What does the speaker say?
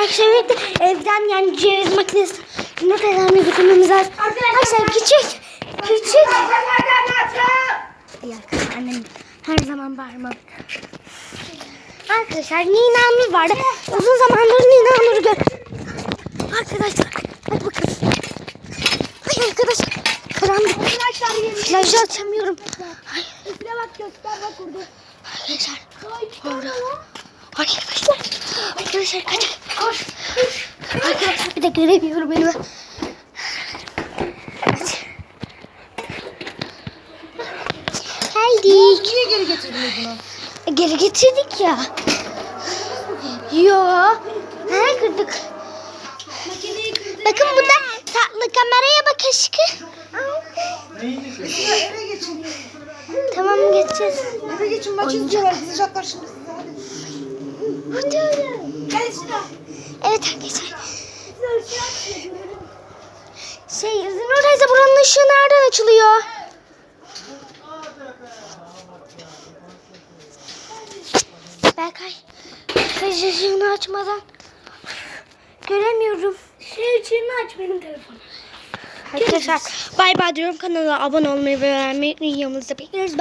arkadaşlar birlikte evden yani ceviz makinesi ne kadar ne götürmemiz lazım. Arkadaşlar küçük küçük. Arkadaşlar annem her zaman bağırmalı. Arkadaşlar Nina Nur vardı. Uzun zamandır Nina Nur'u gör. Arkadaşlar hadi bakalım. Ay arkadaşlar karanlık. Flaşı açamıyorum. Ay. bak göster bak burada. Arkadaşlar orada. Arkadaşlar. Arkadaşlar kaç. Koş. Arkadaşlar bir de göremiyorum. Hadi. Geldik. Niye geri getirdiniz bunu? E, Geri getirdik ya. Yo. He kırdık. Makineyi kırdı. Bakın bunda tatlı kameraya bak aşkım. Eve geçin. Tamam geçeceğiz. Eve geçin maç izliyorlar. Kızacaklar şimdi size hadi. Gel Sıra. Evet arkadaşlar. Şey Zinur teyze buranın ışığı nereden açılıyor? Berkay. Flash ışığını açmadan göremiyorum. Şey ışığını aç benim telefonu. Arkadaşlar bay bay diyorum kanala abone olmayı ve beğenmeyi yanımızda bekliyoruz.